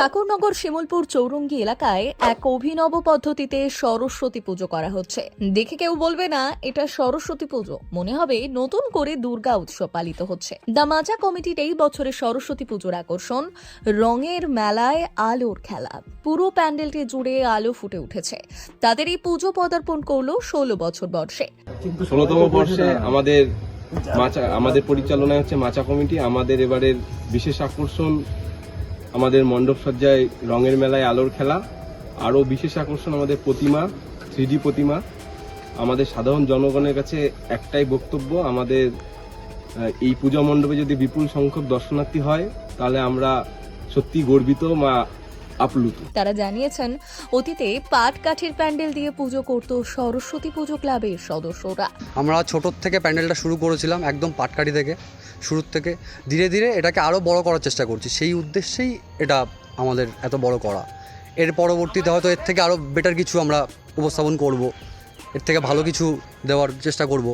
ঠাকুরনগর শিমুলপুর চৌরঙ্গি এলাকায় এক অভিনব পদ্ধতিতে সরস্বতী পুজো করা হচ্ছে। দেখে কেউ বলবে না, এটা সরস্বতী পুজো। মনে হবে নতুন করে দুর্গা উৎসব পালিত হচ্ছে। দ্য মাজা কমিটির এই বছরের সরস্বতী পুজোর আকর্ষণ, রঙের মেলায় আলোর খেলা। পুরো প্যান্ডেলটি জুড়ে আলো ফুটে উঠেছে। তাদের এই পুজো পদার্পণ করল ষোলো বছর বর্ষে। ষোলোতম বর্ষে আমাদের মাচা আমাদের পরিচালনায় হচ্ছে মাচা কমিটি। আমাদের এবারের বিশেষ আকর্ষণ আমাদের মণ্ডপ সজ্জায় রঙের মেলায় আলোর খেলা, আরও বিশেষ আকর্ষণ আমাদের প্রতিমা, থ্রিডি প্রতিমা। আমাদের সাধারণ জনগণের কাছে একটাই বক্তব্য, আমাদের এই পূজা মণ্ডপে যদি বিপুল সংখ্যক দর্শনার্থী হয়, তাহলে আমরা সত্যি গর্বিত বা আপ্লুত। তারা জানিয়েছেন অতীতে পাট কাঠের প্যান্ডেল দিয়ে পুজো করত সরস্বতী পুজো ক্লাবের সদস্যরা। আমরা ছোটোর থেকে প্যান্ডেলটা শুরু করেছিলাম একদম পাটকাঠি থেকে শুরুর থেকে। ধীরে ধীরে এটাকে আরও বড় করার চেষ্টা করছি। সেই উদ্দেশ্যেই এটা আমাদের এত বড় করা। এর পরবর্তীতে হয়তো এর থেকে আরও বেটার কিছু আমরা উপস্থাপন করব। এর থেকে ভালো কিছু দেওয়ার চেষ্টা করব।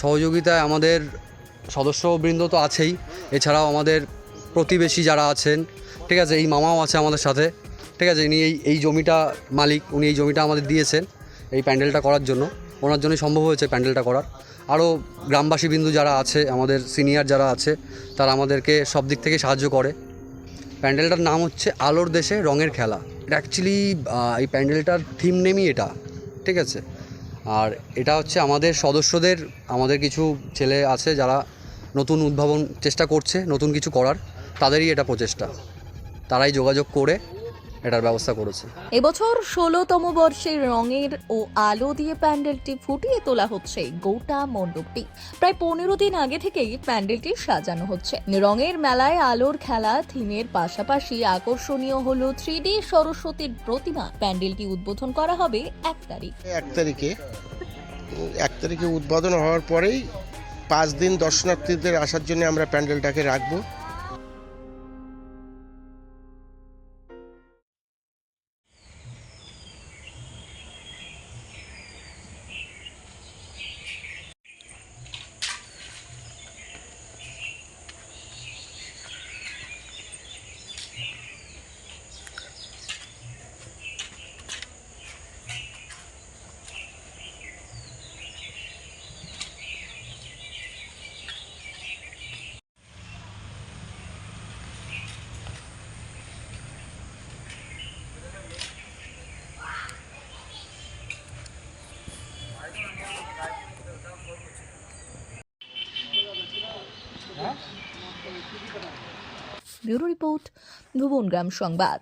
সহযোগিতায় আমাদের সদস্যবৃন্দ তো আছেই। এছাড়াও আমাদের প্রতিবেশী যারা আছেন ঠিক আছে এই মামাও আছে আমাদের সাথে। ঠিক আছে, ইনি এই এই জমিটা মালিক, উনি এই জমিটা আমাদের দিয়েছেন এই প্যান্ডেলটা করার জন্য। ওনার জন্যই সম্ভব হয়েছে প্যান্ডেলটা করার। আরও গ্রামবাসী বিন্দু যারা আছে, আমাদের সিনিয়র যারা আছে, তারা আমাদেরকে সব দিক থেকে সাহায্য করে। প্যান্ডেলটার নাম হচ্ছে আলোর দেশে রঙের খেলা। এটা অ্যাকচুয়ালি এই প্যান্ডেলটার থিম নেমই এটা, ঠিক আছে? আর এটা হচ্ছে আমাদের সদস্যদের, আমাদের কিছু ছেলে আছে যারা নতুন উদ্ভাবন চেষ্টা করছে, নতুন কিছু করার, তাদেরই এটা প্রচেষ্টা। তারাই যোগাযোগ করে এটার ব্যবস্থা করেছে। এবছর ষোলোতম বর্ষের রঙের ও আলো দিয়ে প্যান্ডেলটি ফুটিয়ে তোলা হচ্ছে গোটা মণ্ডপটি। প্রায় পনেরো দিন আগে থেকেই প্যান্ডেলটি সাজানো হচ্ছে। রঙের মেলায় আলোর খেলা থিমের পাশাপাশি আকর্ষণীয় হলো থ্রি ডি সরস্বতীর প্রতিমা। প্যান্ডেলটি উদ্বোধন করা হবে এক তারিখ। এক তারিখে। এক তারিখে উদ্বোধন হওয়ার পরেই পাঁচ দিন দর্শনার্থীদের আসার জন্য আমরা প্যান্ডেলটাকে রাখব। ব্যুরো রিপোর্ট ভুবনগ্রাম সংবাদ।